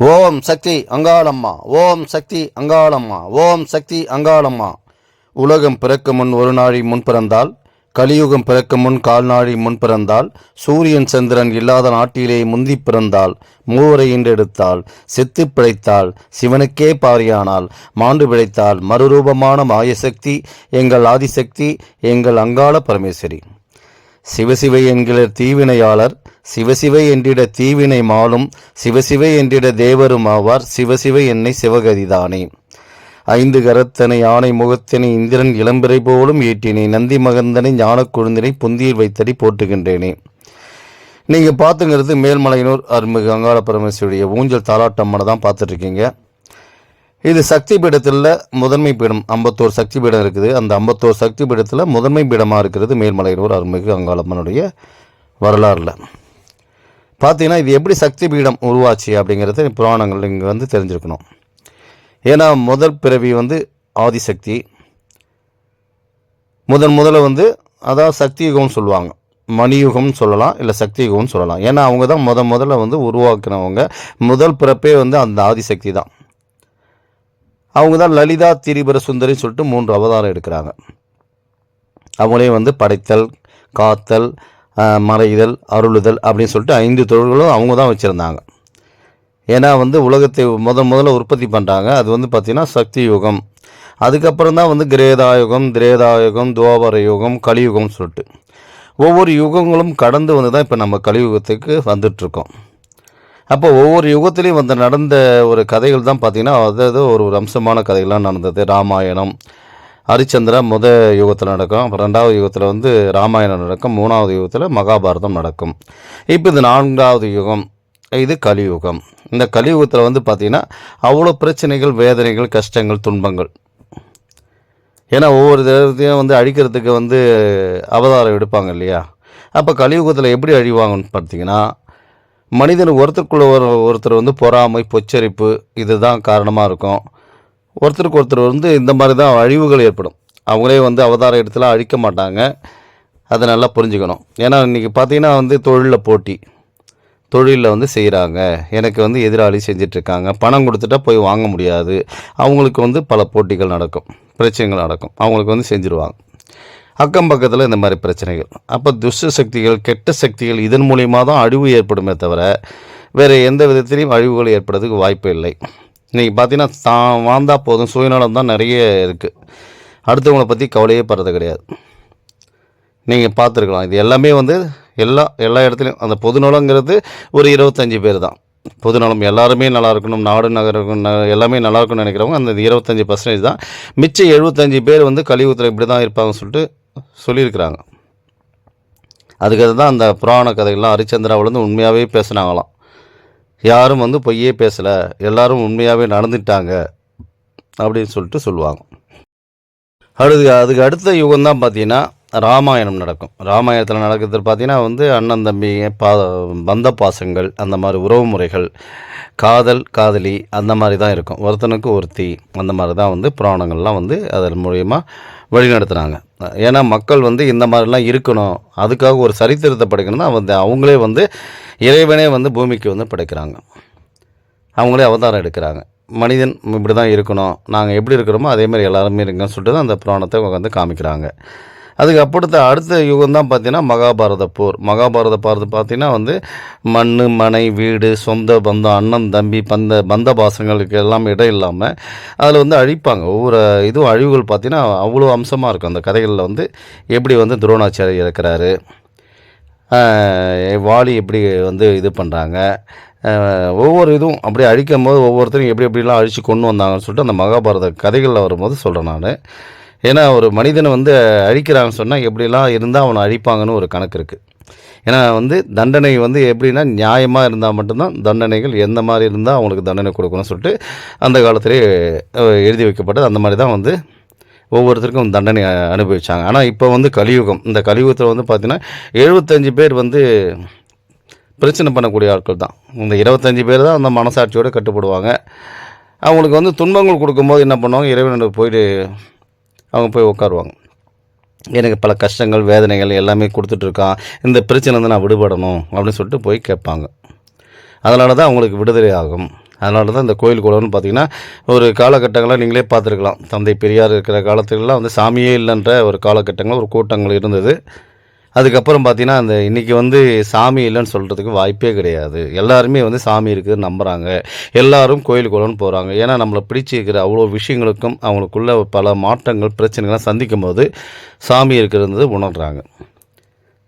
ஓம் சக்தி அங்காளம்மா ஓம் சக்தி அங்காளம்மா ஓம் சக்தி அங்காளம்மா. உலகம் பிறக்க முன் ஒரு நாழி முன் பிறந்தால் கலியுகம் பிறக்க முன் கால்நாழி முன் பிறந்தால் சூரியன் சந்திரன் இல்லாத நாட்டிலே முந்தி பிறந்தால் மூவரை ஈண்டெடுத்தால் செத்து பிழைத்தால் சிவனுக்கே பாரியானால் மாண்டு பிழைத்தால் மறுரூபமான மாயசக்தி எங்கள் ஆதிசக்தி எங்கள் அங்காள பரமேஸ்வரி. சிவசிவை என்கிற தீவினையாளர் சிவசிவை என்றிட தீவினை மாலும் சிவசிவை என்றிட தேவரும் ஆவார் சிவசிவை என்னை சிவகதிதானே. ஐந்து கரத்தனை யானை முகத்தினை இந்திரன் இளம்பிறை போலும் ஏற்றினை நந்தி மகந்தனை ஞானக் குழுந்தினை புந்தியில் வைத்தடி போட்டுகின்றேனே நீங்கள் பார்த்துங்கிறது மேல்மலையனூர் அருள்மிகு அங்காள பரமேஸ்வரியுடைய ஊஞ்சல் தாலாட்டம்மனை தான் பார்த்துட்ருக்கீங்க. இது சக்தி பீடத்தில் முதன்மை பீடம் ஐம்பத்தோரு சக்தி பீடம் இருக்குது. அந்த ஐம்பத்தோரு சக்தி பீடத்தில் முதன்மை பீடமாக இருக்கிறது மேல்மலையனூர் அருள்மிகு அங்காளம்மனுடைய வரலாறில். பார்த்தீங்கன்னா இது எப்படி சக்தி பீடம் உருவாச்சு அப்படிங்கிறது புராணங்கள் இங்கே வந்து தெரிஞ்சுருக்கணும். ஏன்னா முதல் பிறவி வந்து ஆதிசக்தி. முதன் முதல்ல வந்து அதாவது சக்தி யுகம்னு சொல்லுவாங்க. மணியுகம்னு சொல்லலாம் இல்லை சக்தி யுகம்னு சொல்லலாம். ஏன்னா அவங்க தான் முத முதல்ல வந்து உருவாக்குனவங்க. முதல் பிறப்பே வந்து அந்த ஆதிசக்தி தான். அவங்க தான் லலிதா திரிபுர சுந்தரின்னு சொல்லிட்டு மூன்று அவதாரம் எடுக்கிறாங்க. அவங்களே வந்து படைத்தல் காத்தல் மறைதல் அருளுதல் அப்படின்னு சொல்லிட்டு ஐந்து தொழில்களும் அவங்க தான் வச்சுருந்தாங்க. ஏன்னா வந்து உலகத்தை முத முதல்ல உற்பத்தி பண்ணுறாங்க அது வந்து பார்த்திங்கன்னா சக்தி யுகம். அதுக்கப்புறம் தான் வந்து கிரேதாயுகம் திரேதாயுகம் துவாபர யுகம் கலியுகம்னு சொல்லிட்டு. ஒவ்வொரு யுகங்களும் கடந்து வந்து தான் இப்போ நம்ம கலியுகத்துக்கு வந்துட்டுருக்கோம். அப்போ ஒவ்வொரு யுகத்துலேயும் வந்து நடந்த ஒரு கதைகள் தான் பார்த்திங்கன்னா அதாவது ஒரு ஒரு அம்சமான கதைகள்லாம் நடந்தது. ராமாயணம் ஹரிச்சந்திரா முத யுகத்தில் நடக்கும் அப்புறம் ரெண்டாவது யுகத்தில் வந்து ராமாயணம் நடக்கும் மூணாவது யுகத்தில் மகாபாரதம் நடக்கும். இப்போ இது நான்காவது யுகம் இது கலியுகம். இந்த கலியுகத்தில் வந்து பார்த்திங்கன்னா அவ்வளோ பிரச்சனைகள் வேதனைகள் கஷ்டங்கள் துன்பங்கள். ஏன்னா ஒவ்வொரு தேவத்தையும் வந்து அழிக்கிறதுக்கு வந்து அவதாரம் எடுப்பாங்க இல்லையா? அப்போ கலியுகத்தில் எப்படி அழிவாங்கன்னு பார்த்தீங்கன்னா மனிதன் ஒருத்தருக்குள்ள ஒரு ஒருத்தர் வந்து பொறாமை பொச்சரிப்பு இதுதான் காரணமாக இருக்கும். ஒருத்தருக்கு ஒருத்தர் வந்து இந்த மாதிரி தான் அழிவுகள் ஏற்படும். அவங்களே வந்து அவதார இடத்துல அழிக்க மாட்டாங்க. அதை நல்லா புரிஞ்சுக்கணும். ஏன்னா இன்றைக்கி பார்த்தீங்கன்னா வந்து தொழிலில் போட்டி. தொழிலில் வந்து செய்கிறாங்க எனக்கு வந்து எதிராளி செஞ்சிட்ருக்காங்க. பணம் கொடுத்துட்டா போய் வாங்க முடியாது. அவங்களுக்கு வந்து பல போட்டிகள் நடக்கும். பிரச்சனைகள் நடக்கும். அவங்களுக்கு வந்து செஞ்சுருவாங்க. அக்கம் பக்கத்தில் இந்த மாதிரி பிரச்சனைகள். அப்போ துஷ்ட சக்திகள் கெட்ட சக்திகள் இதன் மூலியமாக தான் அழிவு ஏற்படுமே தவிர வேறு எந்த விதத்திலையும் அழிவுகள் ஏற்படுறதுக்கு வாய்ப்பு இல்லை. இன்றைக்கி பார்த்தீங்கன்னா தான் வாழ்ந்தால் போதும். சுயநலம் தான் நிறைய இருக்குது அடுத்தவங்களை பற்றி கவலையே படுறது கிடையாது. நீங்கள் பார்த்துருக்கலாம். இது எல்லாமே வந்து எல்லா எல்லா இடத்துலையும் அந்த பொதுநலங்கிறது ஒரு இருபத்தஞ்சி பேர் தான். பொதுநலம் எல்லாருமே நல்லா இருக்கணும். நாடு நகரம் ந- எல்லாமே நல்லா இருக்கணும்னு நினைக்கிறவங்க அந்த இருபத்தஞ்சி பர்சன்டேஜ் தான். மிச்சம் எழுபத்தஞ்சி பேர் வந்து கழிவுத்துறை இப்படி தான் இருப்பாங்கன்னு சொல்லிட்டு சொல்லியிருக்கிறாங்க. அதுக்கு தான் அந்த புராண கதைகள்லாம் ஹரிச்சந்திராவிலேருந்து உண்மையாகவே பேசுனாங்களாம். யாரும் வந்து பொய்யே பேசலை. எல்லாரும் உண்மையாகவே நடந்துட்டாங்க அப்படின்னு சொல்லிட்டு சொல்லுவாங்க. அடுத்து அதுக்கு அடுத்த யுகம் தான் பார்த்தீங்கன்னா ராமாயணம் நடக்கும். ராமாயணத்தில் நடக்கிறது பார்த்தீங்கன்னா வந்து அண்ணன் தம்பி பா பந்த பாசங்கள் அந்த மாதிரி உறவு முறைகள் காதல் காதலி அந்த மாதிரி தான் இருக்கும். ஒருத்தனுக்கு ஒருத்தி அந்த மாதிரி தான் வந்து புராணங்கள்லாம் வந்து அதன் மூலயமா வழிநடத்துகிறாங்க ஏன்னா மக்கள் வந்து இந்த மாதிரிலாம் இருக்கணும். அதுக்காக ஒரு சரித்திரத்தை படைக்கணும்னா வந்து அவங்களே வந்து இறைவனே வந்து பூமிக்கு வந்து படைக்கிறாங்க. அவங்களே அவதாரம் எடுக்கிறாங்க. மனிதன் இப்படி தான் இருக்கணும். நாங்கள் எப்படி இருக்கிறோமோ அதே மாதிரி எல்லாருமே இருக்குன்னு சொல்லிட்டு தான் அந்த புராணத்தை வந்து காமிக்கிறாங்க. அதுக்கு அடுத்த அடுத்த யுகம் தான் பார்த்தீங்கன்னா மகாபாரத போர். மகாபாரத பார்த்து பார்த்தீங்கன்னா வந்து மண் மனை வீடு சொந்த பந்தம் அண்ணன் தம்பி பந்த பந்த பாசங்களுக்கு எல்லாம் இடம் இல்லாமல் அதில் வந்து அழிப்பாங்க. ஒவ்வொரு இதுவும் அழிவுகள் பார்த்தீங்கன்னா அவ்வளோ அம்சமாக இருக்கும். அந்த கதைகளில் வந்து எப்படி வந்து துரோணாச்சாரியர் இருக்கிறாரு வாலி எப்படி வந்து இது பண்ணுறாங்க ஒவ்வொரு இதுவும் அப்படியே அழிக்கும் போது ஒவ்வொருத்தரும் எப்படி எப்படிலாம் அழித்து கொண்டு வந்தாங்கன்னு சொல்லிட்டு அந்த மகாபாரத கதைகளில் வரும்போது சொல்கிறேன் நான். ஏன்னா ஒரு மனிதனை வந்து அழிக்கிறாங்கன்னு சொன்னால் எப்படிலாம் இருந்தால் அவனை அழிப்பாங்கன்னு ஒரு கணக்கு இருக்குது ஏன்னா வந்து தண்டனை வந்து எப்படின்னா நியாயமாக இருந்தால் மட்டும்தான் தண்டனைகள் எந்த மாதிரி இருந்தால் அவங்களுக்கு தண்டனை கொடுக்கணும்னு சொல்லிட்டு அந்த காலத்திலே எழுதி வைக்கப்பட்டது. அந்த மாதிரி தான் வந்து ஒவ்வொருத்தருக்கும் தண்டனை அனுபவித்தாங்க அனுபவிச்சாங்க. ஆனால் இப்போ வந்து கலியுகம். இந்த கலியுகத்தில் வந்து பார்த்திங்கன்னா எழுபத்தஞ்சு பேர் வந்து பிரச்சனை பண்ணக்கூடிய ஆட்கள் தான். இந்த இருபத்தஞ்சி பேர் தான் அந்த மனசாட்சியோடு கட்டுப்படுவாங்க. அவங்களுக்கு வந்து துன்பங்கள் கொடுக்கும்போது என்ன பண்ணுவாங்க? இறைவனோட போயிட்டு அவங்க போய் உட்காருவாங்க எனக்கு பல கஷ்டங்கள் வேதனைகள் எல்லாமே கொடுத்துட்ருக்கான் இந்த பிரச்சனை வந்து நான் விடுபடணும் அப்படின்னு சொல்லிட்டு போய் கேட்பாங்க. அதனால தான் அவங்களுக்கு விடுதலை ஆகும். அதனால தான் இந்த கோயில் குளம்னு பார்த்தீங்கன்னா ஒரு காலகட்டங்களாக நீங்களே பார்த்துருக்கலாம். தந்தை பெரியார் இருக்கிற காலத்துலலாம் வந்து சாமியே இல்லைன்ற ஒரு காலகட்டங்கள் ஒரு கூட்டங்கள் இருந்தது. அதுக்கப்புறம் பார்த்தீங்கன்னா அந்த இன்றைக்கி வந்து சாமி இல்லைன்னு சொல்கிறதுக்கு வாய்ப்பே கிடையாது. எல்லாருமே வந்து சாமி இருக்குதுன்னு நம்புகிறாங்க எல்லாரும் கோயில் குளம்னு போகிறாங்க ஏன்னா நம்மளை பிடிச்சிருக்கிற அவ்வளோ விஷயங்களுக்கும் அவங்களுக்குள்ள பல மாற்றங்கள் பிரச்சனைகள்லாம் சந்திக்கும் போது சாமி இருக்கிறது உணர்றாங்க.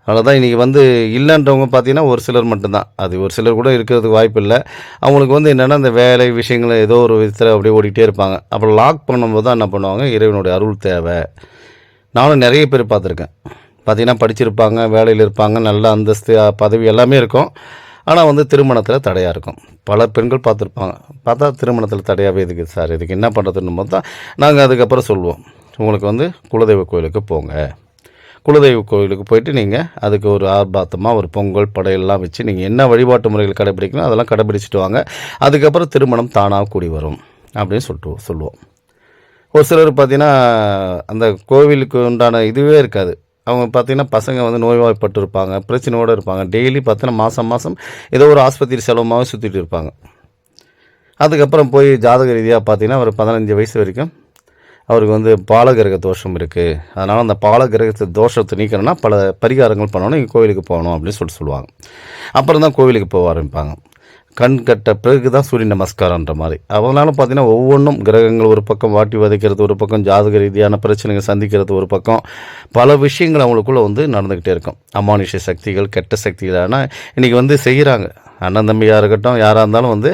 அவ்வளோதான் இன்றைக்கி வந்து இல்லைன்றவங்க பார்த்தீங்கன்னா ஒரு சிலர் மட்டும்தான். அது ஒரு சிலர் கூட இருக்கிறதுக்கு வாய்ப்பு இல்லை. அவங்களுக்கு வந்து என்னென்னா இந்த வேலை விஷயங்கள் ஏதோ ஒரு விதத்தில் அப்படியே ஓடிக்கிட்டே இருப்பாங்க. அப்புறம் லாக் பண்ணும்போது தான் என்ன பண்ணுவாங்க? இறைவனுடைய அருள் தேவை. நானும் நிறைய பேர் பார்த்துருக்கேன். பார்த்திங்கன்னா படிச்சிருப்பாங்க வேலையில் இருப்பாங்க நல்ல அந்தஸ்து பதவி எல்லாமே இருக்கும். ஆனால் வந்து திருமணத்தில் தடையாக இருக்கும். பல பெண்கள் பார்த்துருப்பாங்க. பார்த்தா திருமணத்தில் தடையாகவே இருக்குது சார். இதுக்கு என்ன பண்ணுறதுன்னு பார்த்தா நாங்கள் அதுக்கப்புறம் சொல்லுவோம். உங்களுக்கு வந்து குலதெய்வ கோயிலுக்கு போங்க. குலதெய்வ கோயிலுக்கு போயிட்டு நீங்கள் அதுக்கு ஒரு ஆர்ப்பாத்தமாக ஒரு பொங்கல் படையெல்லாம் வச்சு நீங்கள் என்ன வழிபாட்டு முறைகள் கடைபிடிக்கணும் அதெல்லாம் கடைபிடிச்சிட்டு வாங்க. அதுக்கப்புறம் திருமணம் தானாக கூடி வரும். அப்படின்னு சொல்லிட்டு சொல்லுவோம். ஒரு சிலர் பார்த்தீங்கன்னா அந்த கோவிலுக்கு உண்டான இதுவே இருக்காது. அவங்க பார்த்தீங்கன்னா பசங்க வந்து நோய்வாய்ப்பட்டு இருப்பாங்க பிரச்சனையோடு இருப்பாங்க. டெய்லி பார்த்தீங்கன்னா மாதம் மாதம் ஏதோ ஒரு ஆஸ்பத்திரி செலவுமாகவே சுற்றிட்டு இருப்பாங்க. அதுக்கப்புறம் போய் ஜாதக ரீதியாக பார்த்தீங்கன்னா ஒரு பதினஞ்சு வயசு வரைக்கும் அவருக்கு வந்து பாலகிரக தோஷம் இருக்குது அதனால் அந்த பாலகிரகத்தை தோஷத்தை நீக்கணும்னா பல பரிகாரங்கள் பண்ணணும். இங்கே கோவிலுக்கு போகணும் அப்படின்னு சொல்லிட்டு சொல்லுவாங்க. அப்புறம் தான் கோவிலுக்கு போக ஆரம்பிப்பாங்க. கண் கட்ட பிறகு தான் சூரிய நமஸ்காரன்ற மாதிரி. அதனால பார்த்தீங்கன்னா ஒவ்வொன்றும் கிரகங்கள் ஒரு பக்கம் வாட்டி வதைக்கிறது ஒரு பக்கம் ஜாதக ரீதியான பிரச்சனைகள் சந்திக்கிறது ஒரு பக்கம் பல விஷயங்கள் அவங்களுக்குள்ளே வந்து நடந்துக்கிட்டே இருக்கும். அமானுஷ சக்திகள் கெட்ட சக்திகள் ஆனால் இன்றைக்கி வந்து செய்கிறாங்க அண்ணன் தம்பியாக இருக்கட்டும் யாராக இருந்தாலும் வந்து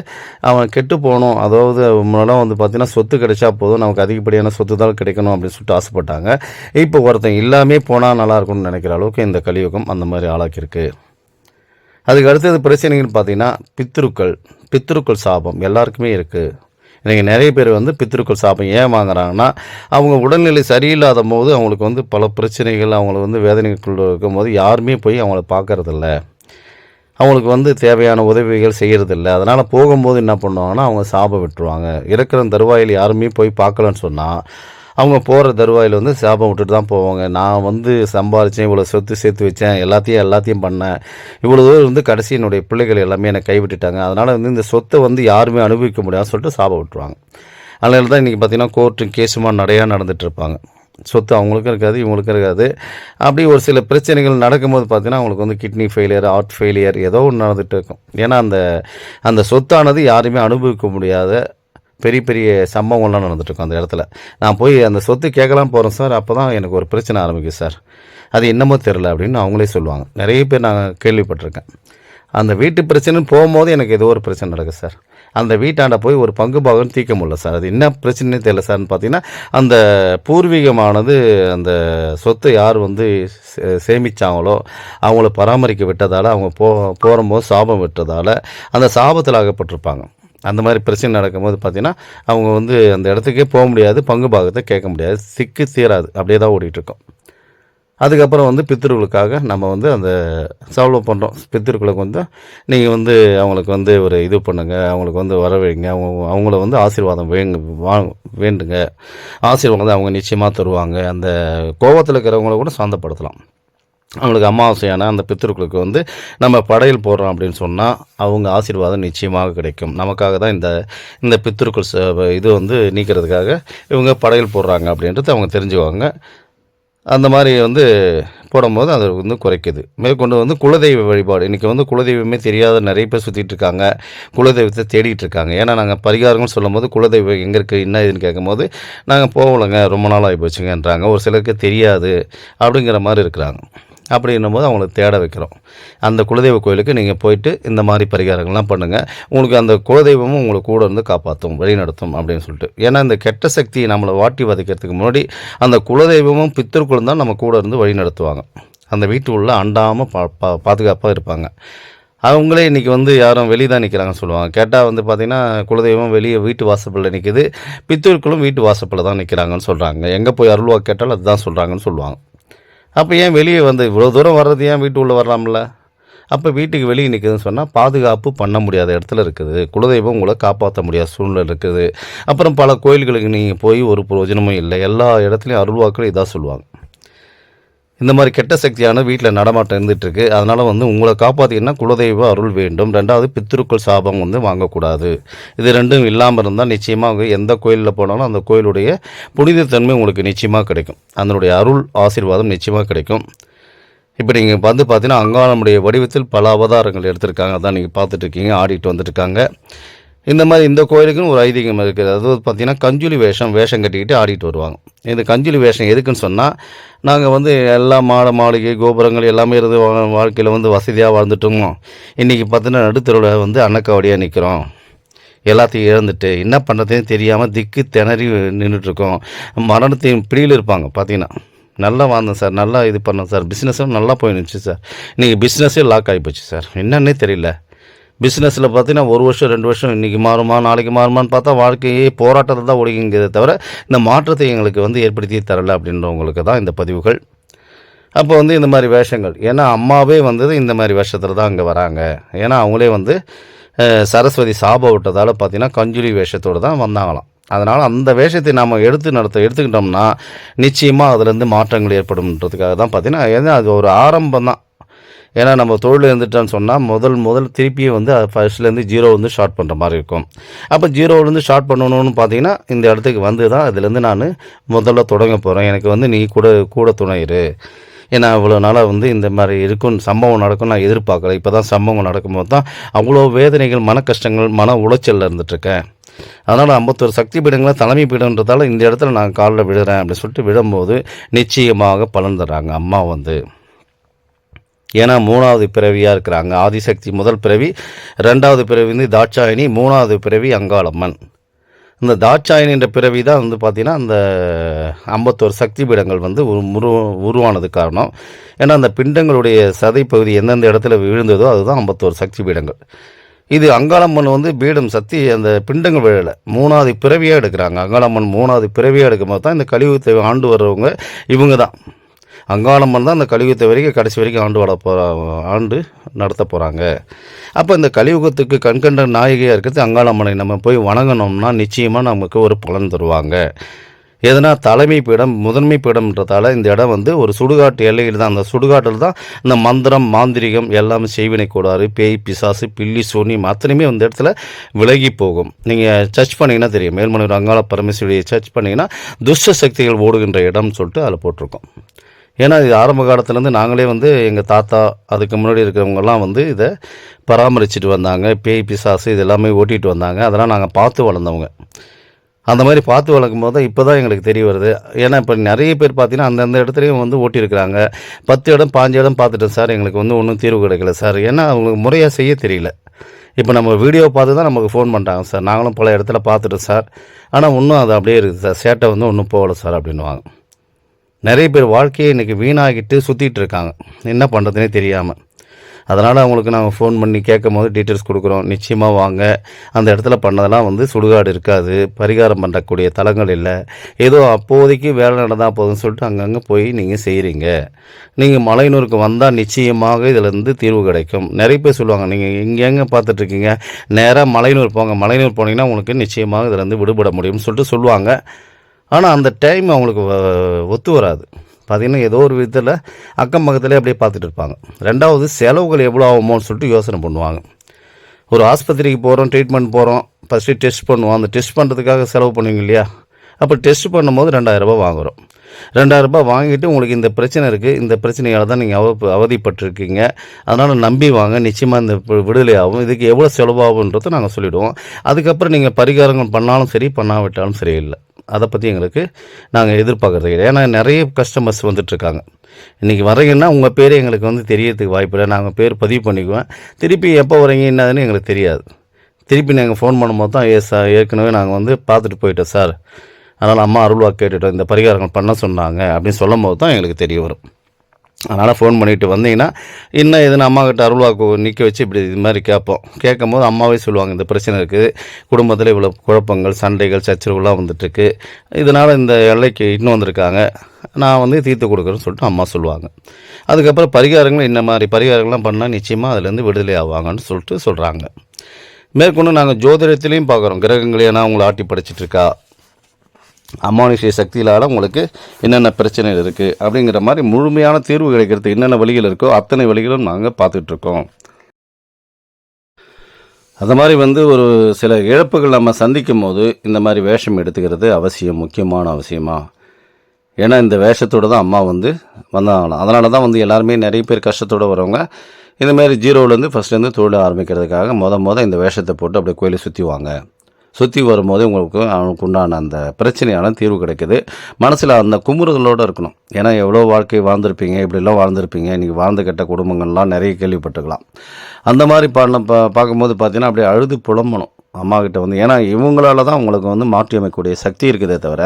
அவன் கெட்டு போகணும். அதாவது முன்னாடி வந்து பார்த்தீங்கன்னா சொத்து கிடைச்சா போதும். நமக்கு அதிகப்படியான சொத்து தான் கிடைக்கணும் அப்படின்னு சொல்லிட்டு ஆசைப்பட்டாங்க. இப்போ ஒருத்தன் இல்லாமே போனால் நல்லாயிருக்கும்னு நினைக்கிற அளவுக்கு இந்த கலியுகம் அந்த மாதிரி ஆளாக்கியிருக்கு. அதுக்கு அடுத்தது பிரச்சனைகள் பார்த்தீங்கன்னா பித்ருக்கள் பித்ருக்கள் சாபம் எல்லாருக்குமே இருக்குது இன்றைக்கி நிறைய பேர் வந்து பித்ருக்கள் சாபம் ஏன் வாங்குறாங்கன்னா அவங்க உடல்நிலை சரியில்லாத போது அவங்களுக்கு வந்து பல பிரச்சனைகள் அவங்கள வந்து வேதனைக்குள்ள இருக்கும் போது யாருமே போய் அவங்கள பார்க்கறதில்ல. அவங்களுக்கு வந்து தேவையான உதவிகள் செய்கிறதில்ல அதனால் போகும்போது என்ன பண்ணுவாங்கன்னா அவங்க சாபம் விட்டுருவாங்க. இருக்கிற தருவாயில் யாருமே போய் பார்க்கலன்னு சொன்னால் அவங்க போகிற தருவாயில் வந்து சாபம் விட்டுட்டு தான் போவாங்க. நான் வந்து சம்பாரித்தேன் இவ்வளோ சொத்து சேர்த்து வச்சேன் எல்லாத்தையும் எல்லாத்தையும் பண்ணேன். இவ்வளோ தூரம் வந்து கடைசி என்னுடைய பிள்ளைகள் எல்லாமே என்னை கைவிட்டுட்டாங்க. அதனால் வந்து இந்த சொத்தை வந்து யாருமே அனுபவிக்க முடியாதுன்னு சொல்லிட்டு சாபம் விட்டுருவாங்க. அதனால தான் இன்றைக்கி பார்த்தீங்கன்னா கோர்ட்டு கேஸுமா நிறையா நடந்துகிட்ருப்பாங்க சொத்து அவங்களுக்கும் இருக்காது இவங்களுக்கும் இருக்காது. அப்படி ஒரு சில பிரச்சனைகள் நடக்கும்போது பார்த்தீங்கன்னா அவங்களுக்கு வந்து கிட்னி ஃபெயிலியர் ஹார்ட் ஃபெயிலியர் ஏதோ ஒன்று நடந்துட்டு இருக்கும். ஏன்னா அந்த அந்த சொத்தானது யாருமே அனுபவிக்க முடியாத பெரிய பெரிய சம்பவங்கள்லாம் நடந்துட்டுருக்கும் அந்த இடத்துல. நான் போய் அந்த சொத்து கேட்கலாம் போகிறேன் சார். அப்போ தான் எனக்கு ஒரு பிரச்சனை ஆரம்பிக்கும் சார். அது என்னமோ தெரில அப்படின்னு அவங்களே சொல்லுவாங்க. நிறைய பேர் நான் கேள்விப்பட்டிருக்கேன். அந்த வீட்டு பிரச்சனைன்னு போகும்போது எனக்கு ஏதோ ஒரு பிரச்சனை நடக்குது சார். அந்த வீட்டாண்ட போய் ஒரு பங்கு பாகம் தீர்க்க முடியல சார். அது என்ன பிரச்சனைன்னு தெரியல சார்னு பார்த்தீங்கன்னா அந்த பூர்வீகமானது அந்த சொத்தை யார் வந்து சே- அவங்கள பராமரிக்க விட்டதால் அவங்க போ போகும்போது சாபம் விட்டதால் அந்த சாபத்தில் அகப்பட்டிருப்பாங்க. அந்த மாதிரி பிரச்சனை நடக்கும்போது பார்த்திங்கன்னா அவங்க வந்து அந்த இடத்துக்கே போக முடியாது பங்கு பாகத்தை கேட்க முடியாது சிக்கு சீராது அப்படியே தான் ஓடிட்டுருக்கோம். அதுக்கப்புறம் வந்து பித்திருக்களுக்காக நம்ம வந்து அந்த சால்வ் பண்ணுறோம் பித்திருக்களுக்கு வந்து நீங்கள் வந்து அவங்களுக்கு வந்து ஒரு இது பண்ணுங்க அவங்களுக்கு வந்து வரவைங்க அவங்க அவங்கள வந்து ஆசீர்வாதம் வேங்க வா வேண்டுங்க. ஆசீர்வாதம் அவங்க நிச்சயமாக தருவாங்க. அந்த கோபத்தில் இருக்கிறவங்கள கூட சாந்தப்படுத்தலாம். அவங்களுக்கு அமாவாசையான அந்த பித்திருக்களுக்கு வந்து நம்ம படையல் போடுறோம் அப்படின்னு சொன்னால் அவங்க ஆசீர்வாதம் நிச்சயமாக கிடைக்கும். நமக்காக தான் இந்த இந்த பித்திருக்கள் ச- இது வந்து நீக்கிறதுக்காக இவங்க படையல் போடுறாங்க அப்படின்றது அவங்க தெரிஞ்சுக்குவாங்க. அந்த மாதிரி வந்து போடும்போது அது வந்து குறைக்குது. மேற்கொண்டு வந்து குலதெய்வ வழிபாடு. இன்றைக்கி வந்து குலதெய்வமே தெரியாத நிறைய பேர் சுற்றிட்டு இருக்காங்க. குலதெய்வத்தை தேடிட்டு இருக்காங்க. ஏன்னா நாங்கள் பரிகாரங்கள் சொல்லும்போது குலதெய்வம் எங்கே இருக்குது என்ன இதுன்னு கேட்கும்போது நாங்கள் போகலங்க ரொம்ப நாள் ஆகி போச்சுங்கன்றாங்க. ஒரு சிலருக்கு தெரியாது அப்படிங்கிற மாதிரி இருக்கிறாங்க. அப்படின்னும் போது அவங்கள தேட வைக்கிறோம். அந்த குலதெய்வ கோயிலுக்கு நீங்கள் போயிட்டு இந்த மாதிரி பரிகாரங்கள்லாம் பண்ணுங்கள் உங்களுக்கு அந்த குலதெய்வமும் உங்களை கூட இருந்து காப்பாற்றும் வழிநடத்தும் அப்படின்னு சொல்லிட்டு. ஏன்னா இந்த கெட்ட சக்தியை நம்மளை வாட்டி வதைக்கிறதுக்கு முன்னாடி அந்த குலதெய்வமும் பித்திருக்குளும் தான் நம்ம கூட இருந்து வழி நடத்துவாங்க அந்த வீட்டு உள்ள அண்டாமல் பா பா பாதுகாப்பாக இருப்பாங்க. அவங்களே இன்றைக்கி வந்து யாரும் வெளியே தான் நிற்கிறாங்கன்னு சொல்லுவாங்க. கேட்டால் வந்து பார்த்திங்கன்னா குலதெய்வம் வெளியே வீட்டு வாசப்படில் நிற்கிது பித்தூர்களும் வீட்டு வாசப்படில் தான் நிற்கிறாங்கன்னு சொல்கிறாங்க எங்கே போய் அருள்வா கேட்டாலும் அதுதான் சொல்கிறாங்கன்னு சொல்லுவாங்க. அப்போ ஏன் வெளியே வந்து இவ்வளோ தூரம் வர்றது ஏன் வீட்டு உள்ளே வரலாம்ல? அப்போ வீட்டுக்கு வெளியே நிற்குதுன்னு சொன்னால் பாதுகாப்பு பண்ண முடியாத இடத்துல இருக்குது. குலதெய்வம் உங்களை காப்பாற்ற முடியாத சூழ்நிலை இருக்குது. அப்புறம் பல கோயில்களுக்கு நீங்கள் போய் ஒரு பிரயோஜனமும் இல்லை. எல்லா இடத்துலையும் அருள்வாக்கள் இதாக சொல்லுவாங்க. இந்த மாதிரி கெட்ட சக்தியான வீட்டில் நடமாட்டம் இருந்துகிட்ருக்கு அதனால் வந்து உங்களை காப்பாற்றிங்கன்னா குலதெய்வ அருள் வேண்டும். ரெண்டாவது பித்திருக்கள் சாபம் வந்து வாங்கக்கூடாது. இது ரெண்டும் இல்லாமல் இருந்தால் நிச்சயமாக எந்த கோயிலில் போனாலும் அந்த கோயிலுடைய புனிதத்தன்மை உங்களுக்கு நிச்சயமாக கிடைக்கும். அதனுடைய அருள் ஆசீர்வாதம் நிச்சயமாக கிடைக்கும். இப்போ நீங்கள் வந்து பார்த்தீங்கன்னா அங்காளனுடைய வடிவத்தில் பல அவதாரங்கள் எடுத்திருக்காங்க. அதான் நீங்கள் பார்த்துட்ருக்கீங்க ஆடிட்டு வந்துட்டுருக்காங்க இந்த மாதிரி இந்த கோயிலுக்குன்னு ஒரு ஐதீகம் இருக்குது. அதாவது பார்த்திங்கன்னா கஞ்சுலி வேஷம் வேஷம் கட்டிக்கிட்டு ஆடிட்டு வருவாங்க. இந்த கஞ்சுலி வேஷம் எதுக்குன்னு சொன்னால் நாங்கள் வந்து எல்லா மாட மாளிகை கோபுரங்கள் எல்லாமே இருந்து வா- வாழ்க்கையில் வந்து வசதியாக வாழ்ந்துட்டோமோ. இன்றைக்கி பார்த்தீங்கன்னா நடுத்தருவில் வந்து அன்னக்காவடியாக நிற்கிறோம் எல்லாத்தையும் இழந்துட்டு என்ன பண்ணுறதுன்னு தெரியாமல் திக்கு திணறி நின்றுட்டுருக்கோம் மரணத்தையும் பிடியில் இருப்பாங்க பார்த்தீங்கன்னா. நல்லா வாழ்ந்தேன் சார். நல்லா இது பண்ணேன் சார். பிஸ்னஸும் நல்லா போயிருந்துச்சு சார். இன்றைக்கி பிஸ்னஸே லாக் ஆகி போச்சு சார். என்னன்னே தெரியல. பிஸ்னஸில் பார்த்தீங்கன்னா ஒரு வருஷம் ரெண்டு வருஷம் இன்றைக்கி மாறுமா நாளைக்கு மாறுமான்னு பார்த்தா வாழ்க்கையே போராட்டத்தில் தான் ஓடிங்கிறத தவிர இந்த மாற்றத்தை எங்களுக்கு வந்து ஏற்படுத்தி தரலை அப்படின்றவங்களுக்கு தான் இந்த பதிவுகள். அப்போ வந்து இந்த மாதிரி வேஷங்கள். ஏன்னா அம்மாவே வந்தது இந்த மாதிரி வேஷத்தில் தான் அங்கே வராங்க. ஏன்னா அவங்களே வந்து சரஸ்வதி சாப விட்டதால் பார்த்தீங்கன்னா கஞ்சுலி வேஷத்தோடு தான் வந்தாங்களாம். அதனால் அந்த வேஷத்தை நாம் எடுத்து நடத்த எடுத்துக்கிட்டோம்னா நிச்சயமாக அதுலேருந்து மாற்றங்கள் ஏற்படும்ன்றதுக்காக தான் பார்த்தீங்கன்னா ஏன்னா அது ஒரு ஆரம்பம் தான் ஏன்னா நம்ம தொழில் இருந்துட்டோன்னு சொன்னால் முதல் முதல் திருப்பியும் வந்து ஃபர்ஸ்ட்லேருந்து ஜீரோ வந்து ஸ்டார்ட் பண்ணுற மாதிரி இருக்கும். அப்போ ஜீரோலேருந்து ஸ்டார்ட் பண்ணணும்னு பார்த்தீங்கன்னா இந்த இடத்துக்கு வந்து தான் அதுலேருந்து நான் முதல்ல தொடங்க போகிறேன் எனக்கு வந்து நீ கூட கூட துணையிரு ஏன்னா இவ்வளோ நாளாக வந்து இந்த மாதிரி இருக்கும் சம்பவம் நடக்கும் நான் எதிர்பார்க்கல. இப்போ தான் சம்பவம் நடக்கும்போது தான் அவ்வளோ வேதனைகள் மன கஷ்டங்கள் மன உளைச்சலில் இருந்துகிட்ருக்கேன் அதனால் ஐம்பத்தொரு சக்தி பீடங்களை தலைமை பீடன்றதால இந்த இடத்துல நான் காலில் விடுறேன் அப்படின்னு சொல்லிட்டு விடும்போது நிச்சயமாக பலன் தர்றாங்க அம்மா வந்து. ஏன்னா மூணாவது பிறவியாக இருக்கிறாங்க ஆதிசக்தி முதல் பிறவி ரெண்டாவது பிறவி வந்து தாட்சாயினி மூணாவது பிறவி அங்காளம்மன். இந்த தாட்சாயினி என்ற பிறவி தான் வந்து பார்த்திங்கன்னா அந்த ஐம்பத்தோரு சக்தி பீடங்கள் வந்து உரு உருவானது காரணம். ஏன்னா அந்த பிண்டங்களுடைய சதை பகுதி எந்தெந்த இடத்துல விழுந்ததோ அதுதான் ஐம்பத்தோரு சக்தி பீடங்கள் இது அங்காளம்மன் வந்து பீடம் சக்தி அந்த பிண்டங்கள் விழலை. மூணாவது பிறவியாக எடுக்கிறாங்க. அங்காளம்மன் மூணாவது பிறவியாக எடுக்கும்போது தான் இந்த கழிவு ஆண்டு வர்றவங்க இவங்க தான். அங்காளம்மன் தான் அந்த கலியுகத்தை வரைக்கும் கடைசி வரைக்கும் ஆண்டு வாழ போகிற ஆண்டு நடத்த போகிறாங்க அப்போ இந்த கலியுகத்துக்கு கண்கண்ட நாயகியாக இருக்கிறது அங்காளம்மனை நம்ம போய் வணங்கினோம்னா நிச்சயமாக நமக்கு ஒரு பலன் தருவாங்க. எதனா தலைமை பீடம் முதன்மை பீடம்ன்றதால இந்த இடம் வந்து ஒரு சுடுகாட்டு எல்லையில் தான். அந்த சுடுகாட்டில் தான் இந்த மந்திரம் மாந்திரிகம் எல்லாமே செய்வினை கூடாது. பேய் பிசாசு பில்லி சூனியம் அத்தனையுமே அந்த இடத்துல விலகி போகும். நீங்கள் சர்ச் பண்ணிங்கன்னா தெரியும். மேல்மனூர் அங்காள பரமேஸ்வரியை சர்ச் பண்ணிங்கன்னா துஷ்ட சக்திகள் ஓடுகின்ற இடம்னு சொல்லிட்டு அதில் போட்டிருக்கோம். ஏன்னா இது ஆரம்ப காலத்துலேருந்து நாங்களே வந்து எங்கள் தாத்தா அதுக்கு முன்னாடி இருக்கிறவங்கெல்லாம் வந்து இதை பராமரிச்சுட்டு வந்தாங்க. பேய் பிசாசு இது எல்லாமே ஓட்டிகிட்டு வந்தாங்க. அதெல்லாம் நாங்கள் பார்த்து வளர்ந்தவங்க. அந்த மாதிரி பார்த்து வளர்க்கும் போது இப்போ தான் எங்களுக்கு தெரிய வருது. ஏன்னா இப்போ நிறைய பேர் பார்த்தீங்கன்னா அந்தந்த இடத்துலையும் வந்து ஓட்டியிருக்கிறாங்க. பத்து இடம் பாஞ்சு இடம் பார்த்துட்டேன் சார். எங்களுக்கு வந்து ஒன்றும் தீர்வு கிடைக்கல சார். ஏன்னா அவங்களுக்கு முறையாக செய்ய தெரியல. இப்போ நம்ம வீடியோ பார்த்து தான் நமக்கு ஃபோன் பண்ணிட்டாங்க சார். நாங்களும் பல இடத்துல பார்த்துட்டோம் சார். ஆனால் இன்னும் அது அப்படியே இருக்குது சார். சேட்டை வந்து ஒன்றும் போகலை சார் அப்படின்னுவாங்க. நிறைய பேர் வாழ்க்கையை இன்றைக்கி வீணாகிட்டு சுற்றிட்டு இருக்காங்க என்ன பண்ணுறதுனே தெரியாமல் அதனால் அவங்களுக்கு நாங்கள் ஃபோன் பண்ணி கேட்கும் போது டீட்டெயில்ஸ் கொடுக்குறோம். நிச்சயமாக வாங்க. அந்த இடத்துல பண்ணதெல்லாம் வந்து சுடுகாடு இருக்காது. பரிகாரம் பண்ணக்கூடிய தலங்கள் இல்லை. ஏதோ அப்போதைக்கு வேலை நடந்தால் போதும்னு சொல்லிட்டு அங்கங்கே போய் நீங்கள் செய்கிறீங்க நீங்கள் மலையனூருக்கு வந்தால் நிச்சயமாக இதிலேருந்து தீர்வு கிடைக்கும். நிறைய பேர் சொல்லுவாங்க நீங்கள் இங்கேங்கே பார்த்துட்ருக்கீங்க? நேராக மலையனூர் போங்க. மலையனூர் போனீங்கன்னா உங்களுக்கு நிச்சயமாக இதிலேருந்து விடுபட முடியும்னு சொல்லிட்டு சொல்லுவாங்க. ஆனால் அந்த டைம் அவங்களுக்கு வ- ஒத்து வராது. பார்த்திங்கன்னா ஏதோ ஒரு விதத்தில் அக்கம் பக்கத்துலேயே அப்படியே பார்த்துட்டு இருப்பாங்க. ரெண்டாவது செலவுகள் எவ்வளோ ஆகுமோன்னு சொல்லிட்டு யோசனை பண்ணுவாங்க. ஒரு ஆஸ்பத்திரிக்கு போகிறோம் ட்ரீட்மெண்ட் போகிறோம் ஃபஸ்ட்டு டெஸ்ட் பண்ணுவோம். அந்த டெஸ்ட் பண்ணுறதுக்காக செலவு பண்ணுவீங்க இல்லையா? அப்போ டெஸ்ட் பண்ணும்போது ரெண்டாயிரரூபா வாங்குகிறோம் ரெண்டாயிரரூபா வாங்கிட்டு உங்களுக்கு இந்த பிரச்சனை இருக்குது இந்த பிரச்சனையால் தான் நீங்கள் அவ அவதிப்பட்டிருக்கீங்க. அதனால் நம்பி வாங்க. நிச்சயமாக இந்த வி- விடுதலை ஆகும். இதுக்கு எவ்வளோ செலவாகுன்றதை நாங்கள் சொல்லிவிடுவோம் அதுக்கப்புறம் நீங்கள் பரிகாரங்கள் பண்ணாலும் சரி பண்ணாவிட்டாலும் சரியில்லை அதை பற்றி எங்களுக்கு நாங்கள் எதிர்பார்க்குறது கிடையாது. ஏன்னா நிறைய கஸ்டமர்ஸ் வந்துட்டுருக்காங்க. இன்றைக்கி வரீங்கன்னா உங்கள் பேர் எங்களுக்கு வந்து தெரியறதுக்கு வாய்ப்பு இல்லை. நாங்கள் பேர் பதிவு பண்ணிக்குவேன் திருப்பி எப்போ வரீங்க என்னதுன்னு எங்களுக்கு தெரியாது. திருப்பி நாங்கள் ஃபோன் பண்ணும்போது தான் ஏ சார் ஏற்கனவே நாங்கள் வந்து பார்த்துட்டு போயிட்டோம் சார். அதனால் அம்மா அருள்வா கேட்டுட்டோம். இந்த பரிகாரங்கள் பண்ண சொன்னாங்க. அப்படின்னு சொல்லும் போது தான் எங்களுக்கு தெரிய வரும். அதனால் ஃபோன் பண்ணிட்டு வந்தீங்கன்னா இன்னும் எதுனா அம்மாக்கிட்ட அருள்வாக்கு நிற்க வச்சு இப்படி இது மாதிரி கேட்போம். கேட்கும் போது அம்மாவே சொல்லுவாங்க இந்த பிரச்சனை இருக்குது. குடும்பத்தில் இவ்வளோ குழப்பங்கள் சண்டைகள் சச்சரவுலாம் வந்துட்டுருக்கு. இதனால் இந்த எல்லைக்கு இன்னும் வந்திருக்காங்க. நான் வந்து தீர்த்து கொடுக்குறேன்னு சொல்லிட்டு அம்மா சொல்லுவாங்க. அதுக்கப்புறம் பரிகாரங்கள் இந்த மாதிரி பரிகாரங்கள்லாம் பண்ணால் நிச்சயமாக அதுலேருந்து விடுதலை ஆவாங்கன்னு சொல்லிட்டு சொல்கிறாங்க மேற்கொண்டு நாங்கள் ஜோதிடத்துலேயும் பார்க்குறோம் கிரகங்கள் ஏன்னா அவங்கள ஆட்டி படைச்சிட்டு இருக்கா அமானுஷ்ய சக்தியிலால் உங்களுக்கு என்னென்ன பிரச்சனைகள் இருக்குது அப்படிங்கிற மாதிரி முழுமையான தீர்வு கிடைக்கிறது என்னென்ன வழிகள் இருக்கோ அத்தனை வழிகளும் நாங்கள் பார்த்துட்ருக்கோம். அது மாதிரி வந்து ஒரு சில இழப்புகள் நம்ம சந்திக்கும் போது இந்த மாதிரி வேஷம் எடுத்துக்கிறது அவசியம் முக்கியமான அவசியமாக ஏன்னா இந்த வேஷத்தோடு தான் அம்மா வந்து வந்தாங்களாம். அதனால தான் வந்து எல்லாருமே நிறைய பேர் கஷ்டத்தோடு வரவங்க இந்த மாதிரி ஜீரோலேருந்து ஃபஸ்ட்லேருந்து தொழில் ஆரம்பிக்கிறதுக்காக மொத மொதல் இந்த வேஷத்தை போட்டு அப்படியே கோயிலை சுற்றி வாங்க. சுற்றி வரும்போது உங்களுக்கு அவனுக்கு உண்டான அந்த பிரச்சனையான தீர்வு கிடைக்குது. மனசில் அந்த குமுறுதலோடு இருக்கணும். ஏன்னா எவ்வளோ வாழ்க்கை வாழ்ந்திருப்பீங்க இப்படிலாம் வாழ்ந்திருப்பீங்க இன்றைக்கி வாழ்ந்து கெட்ட குடும்பங்கள்லாம் நிறைய கேள்விப்பட்டுக்கலாம் அந்த மாதிரி பாடின பா பார்க்கும்போது பார்த்தீங்கன்னா அப்படியே அழுது புலம்பணும். அம்மா கிட்ட வந்து ஏன்னா இவங்களால தான் உங்களுக்கு வந்து மாற்றி அமைக்கக்கூடிய சக்தி இருக்குதே தவிர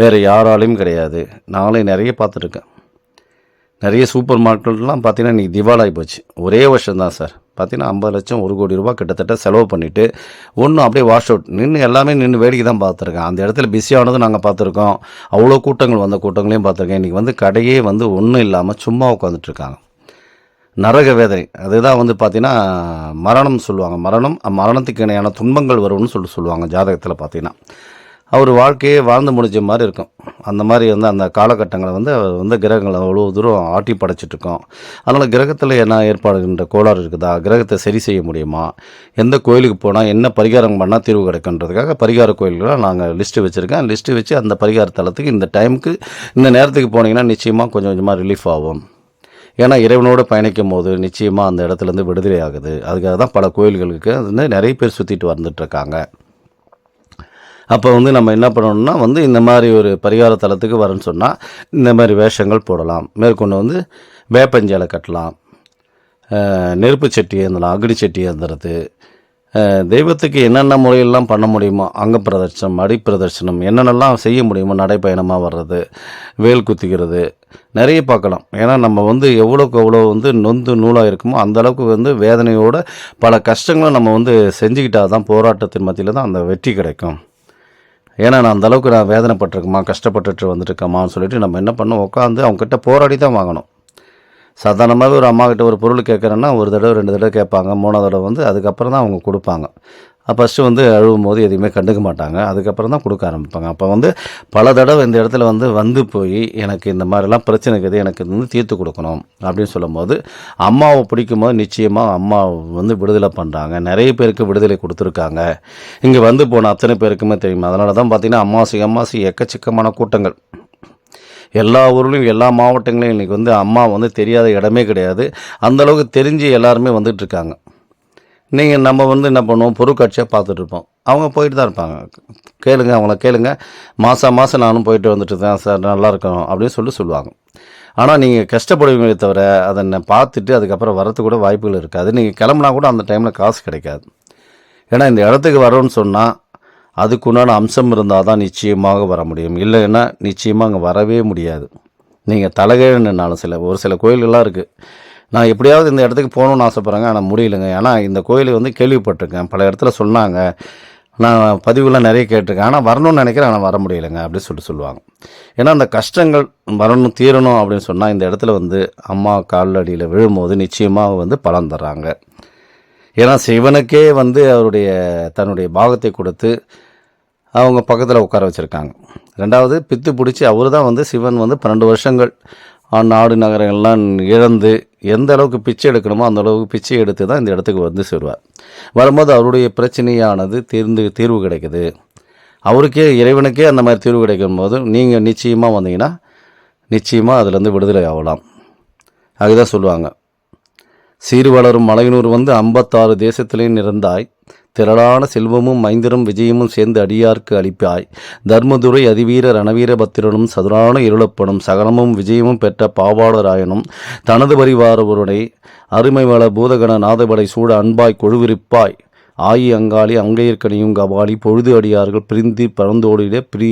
வேறு யாராலையும் கிடையாது. நாங்களே நிறைய பார்த்துருக்கேன் நிறைய சூப்பர் மார்க்கெட்லாம் பார்த்தீங்கன்னா இன்றைக்கி திவாலாகி போச்சு. ஒரே வருஷம் தான் சார். பார்த்தீங்கன்னா ஐம்பது லட்சம் ஒரு கோடி ரூபா கிட்டத்தட்ட செலவு பண்ணிவிட்டு ஒன்றும் அப்படியே வாஷ் அவுட் நின்று எல்லாமே நின்று வேடிக்கை தான் பார்த்துருக்கேன். அந்த இடத்துல பிஸியானதும் நாங்கள் பார்த்துருக்கோம். அவ்வளோ கூட்டங்கள் வந்த கூட்டங்களையும் பார்த்துருக்கேன். இன்றைக்கி வந்து கடையே வந்து ஒன்றும் இல்லாமல் சும்மா உட்காந்துட்ருக்காங்க நரக வேதனை. அதுதான் வந்து பார்த்தீங்கன்னா மரணம் சொல்லுவாங்க. மரணம் மரணத்துக்கு இணையான துன்பங்கள் வரும்னு சொல்லி சொல்லுவாங்க ஜாதகத்தில் பார்த்தீங்கன்னா. அவர் வாழ்க்கையே வாழ்ந்து முடிஞ்ச மாதிரி இருக்கும். அந்த மாதிரி வந்து அந்த காலகட்டங்களை வந்து அவர் வந்து கிரகங்களை அவ்வளோ தூரம் ஆட்டி படைச்சிட்டு இருக்கோம் அதனால் கிரகத்தில் என்ன ஏற்பாடுகின்ற கோளாறு இருக்குதா? கிரகத்தை சரி செய்ய முடியுமா? எந்த கோயிலுக்கு போனால் என்ன பரிகாரம் பண்ணால் தீர்வு கிடைக்குன்றதுக்காக பரிகார கோயில்களை நாங்கள் லிஸ்ட்டு வச்சுருக்கேன். லிஸ்ட்டு வச்சு அந்த பரிகார தலத்துக்கு இந்த டைமுக்கு இந்த நேரத்துக்கு போனீங்கன்னா நிச்சயமாக கொஞ்சம் கொஞ்சமாக ரிலீஃப் ஆகும். ஏன்னா இறைவனோடு பயணிக்கும் போது நிச்சயமாக அந்த இடத்துலேருந்து விடுதலை ஆகுது. அதுக்காக தான் பல கோயில்களுக்கு வந்து நிறைய பேர் சுற்றிட்டு வந்துட்டுருக்காங்க அப்போ வந்து நம்ம என்ன பண்ணணும்னா வந்து இந்த மாதிரி ஒரு பரிகார தலத்துக்கு வரேன்னு சொன்னால் இந்த மாதிரி வேஷங்கள் போடலாம். மேற்கொண்டு வந்து வேப்பஞ்சேலை கட்டலாம். நெருப்பு சட்டி ஏந்தலாம் அகடி சட்டி ஏந்துறது தெய்வத்துக்கு என்னென்ன முறையெல்லாம் பண்ண முடியுமோ அங்க பிரதர்சனம் அடி பிரதர்சனம் என்னென்னலாம் செய்ய முடியுமோ நடைப்பயணமாக வர்றது வேல் குத்திக்கிறது நிறைய பார்க்கலாம். ஏன்னா நம்ம வந்து எவ்வளோக்கு எவ்வளோ வந்து நொந்து நூலாக இருக்குமோ அந்த அளவுக்கு வந்து வேதனையோட பல கஷ்டங்களும் நம்ம வந்து செஞ்சுக்கிட்டால் தான் போராட்டத்தின் மத்தியில் தான் அந்த வெற்றி கிடைக்கும். ஏன்னா நான் அந்த அளவுக்கு நான் வேதனைப்பட்டிருக்கேம்மா கஷ்டப்பட்டுட்டு வந்துட்டுருக்கம்மான்னு சொல்லிட்டு நம்ம என்ன பண்ணோம்? உட்காந்து அவங்ககிட்ட போராடி தான் வாங்கணும். சாதாரணமாகவே ஒரு அம்மாக்கிட்ட ஒரு பொருள் கேட்குறேன்னா ஒரு தடவை ரெண்டு தடவை கேட்பாங்க மூணாவது தடவை வந்து அதுக்கப்புறம் தான் அவங்க கொடுப்பாங்க. ஃபஸ்ட்டு வந்து அழுவும் போது எதையுமே கண்டுக்க மாட்டாங்க. அதுக்கப்புறம் தான் கொடுக்க ஆரம்பிப்பாங்க. அப்போ வந்து பல தடவை இந்த இடத்துல வந்து வந்து போய் எனக்கு இந்த மாதிரிலாம் பிரச்சனை இருக்குது எனக்கு வந்து தீர்த்து கொடுக்கணும் அப்படின்னு சொல்லும்போது அம்மாவை பிடிக்கும் போது நிச்சயமாக அம்மா வந்து விடுதலை பண்ணுறாங்க நிறைய பேருக்கு விடுதலை கொடுத்துருக்காங்க. இங்கே வந்து போன அத்தனை பேருக்குமே தெரியும். அதனால தான் பார்த்தீங்கன்னா அம்மாசி அம்மாசி எக்கச்சக்கமான கூட்டங்கள். எல்லா ஊர்லேயும் எல்லா மாவட்டங்களையும் இன்றைக்கி வந்து அம்மா வந்து தெரியாத இடமே கிடையாது. அந்தளவுக்கு தெரிஞ்சு எல்லாருமே வந்துட்டுருக்காங்க நீங்கள் நம்ம வந்து என்ன பண்ணுவோம்? பொருட்காட்சியாக பார்த்துட்ருப்போம் அவங்க போயிட்டு தான் இருப்பாங்க. கேளுங்க அவங்கள கேளுங்க. மாதம் மாதம் நானும் போயிட்டு வந்துட்டு தான் சார் நல்லா இருக்கணும் அப்படின்னு சொல்லி சொல்லுவாங்க. ஆனால் நீங்கள் கஷ்டப்படுவீங்களே தவிர அதை நான் பார்த்துட்டு அதுக்கப்புறம் வரத்துக்கு கூட வாய்ப்புகள் இருக்காது. நீங்கள் கிளம்புனா கூட அந்த டைமில் காசு கிடைக்காது. ஏன்னா இந்த இடத்துக்கு வரோன்னு சொன்னால் அதுக்குண்டான அம்சம் இருந்தால் தான் நிச்சயமாக வர முடியும். இல்லைன்னா நிச்சயமாக அங்கே வரவே முடியாது. நீங்கள் தலைகீழ நின்னாலும் சில ஒரு சில கோயில்கள்லாம் இருக்குது நான் எப்படியாவது இந்த இடத்துக்கு போகணுன்னு ஆசைப்பட்றேங்க ஆனால் முடியலைங்க. ஏன்னா இந்த கோயிலை வந்து கேள்விப்பட்டிருக்கேன். பல இடத்துல சொன்னாங்க. நான் பதிவுலாம் நிறைய கேட்டிருக்கேன். ஆனால் வரணும்னு நினைக்கிறேன் ஆனால் வர முடியலைங்க அப்படின்னு சொல்லிட்டு சொல்லுவாங்க. ஏன்னா அந்த கஷ்டங்கள் வரணும் தீரணும் அப்படின்னு சொன்னால் இந்த இடத்துல வந்து அம்மா காலடியில் விழும்போது நிச்சயமாக வந்து பலன் தர்றாங்க. ஏன்னா சிவனுக்கே வந்து அவருடைய தன்னுடைய பாகத்தை கொடுத்து அவங்க பக்கத்தில் உட்கார வச்சுருக்காங்க. ரெண்டாவது பித்து பிடிச்சி அவர் தான் வந்து சிவன் வந்து பன்னெண்டு வருஷங்கள் நாடு நகரங்கள்லாம் இழந்து எந்த அளவுக்கு பிச்சை எடுக்கணுமோ அந்த அளவுக்கு பிச்சை எடுத்து தான் இந்த இடத்துக்கு வந்து சேருவார். வரும்போது அவருடைய பிரச்சனையானது தீர்ந்து தீர்வு கிடைக்குது. அவருக்கே இறைவனுக்கே அந்த மாதிரி தீர்வு கிடைக்கும் போது நீங்கள் நிச்சயமாக வந்தீங்கன்னா நிச்சயமாக அதுலேருந்து விடுதலை ஆகலாம். அதுதான் சொல்லுவாங்க. சீர் வளரும் மலையனூர் வந்து ஐம்பத்தாறு தேசத்திலே இருந்தாய் திரளான செல்வமும் மைந்தரும் விஜயமும் சேர்ந்து அடியார்க்கு அளிப்பாய். தர்மதுரை அதிவீர ரணவீர பத்திரனும் சதுரான இருளப்பனும் சகனமும் விஜயமும் பெற்ற பாவாளராயனும் தனது பரிவாரவருடைய அருமை வள பூதகண நாதபடை சூட அன்பாய் கொழுவிருப்பாய். ஆயி அங்காளி அங்கையர்கனியும் கபாலி பொழுது அடியார்கள் பிரிந்து பறந்தோடிட பிரி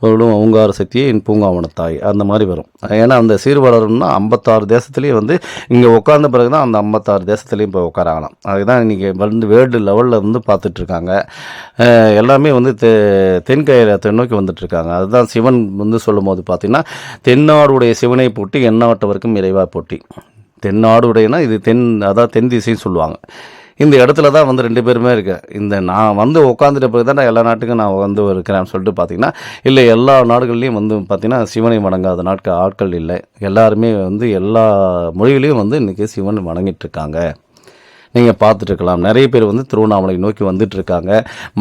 பொருளும் அவங்கார சக்தியே என் பூங்காவனத்தாய். அந்த மாதிரி வரும். ஏன்னா அந்த சீர்வளரும்னா ஐம்பத்தாறு தேசத்துலேயும் வந்து இங்கே உட்கார்ந்த பிறகு தான் அந்த ஐம்பத்தாறு தேசத்துலேயும் இப்போ உட்காராங்களாம் அதுதான் இன்றைக்கி வந்து வேர்ல்டு லெவலில் வந்து பார்த்துட்ருக்காங்க. எல்லாமே வந்து தெ தென்கையில் தென்னோக்கி வந்துட்டுருக்காங்க அதுதான் சிவன் வந்து சொல்லும்போது பார்த்திங்கன்னா தென்னாடுடைய சிவனை போட்டி எந்நாட்டவருக்கும் இறைவா போட்டி. தென்னாடுடையனா இது தென் அதான் தென் திசைன்னு சொல்லுவாங்க. இந்த இடத்துல தான் வந்து ரெண்டு பேருமே இருக்கு. இந்த நான் வந்து உட்காந்துட்ட பிறகு தான் நான் எல்லா நாட்டுக்கும் நான் வந்து இருக்கிறேன்னு சொல்லிட்டு பார்த்தீங்கன்னா இல்லை எல்லா நாடுகள்லேயும் வந்து பார்த்திங்கன்னா சிவனை வணங்காத நாட்கள் ஆட்கள் இல்லை. எல்லாருமே வந்து எல்லா மொழிகளையும் வந்து இன்றைக்கி சிவன் வணங்கிட்டு இருக்காங்க. நீங்கள் பார்த்துட்ருக்கலாம் நிறைய பேர் வந்து திருவண்ணாமலை நோக்கி வந்துட்டுருக்காங்க.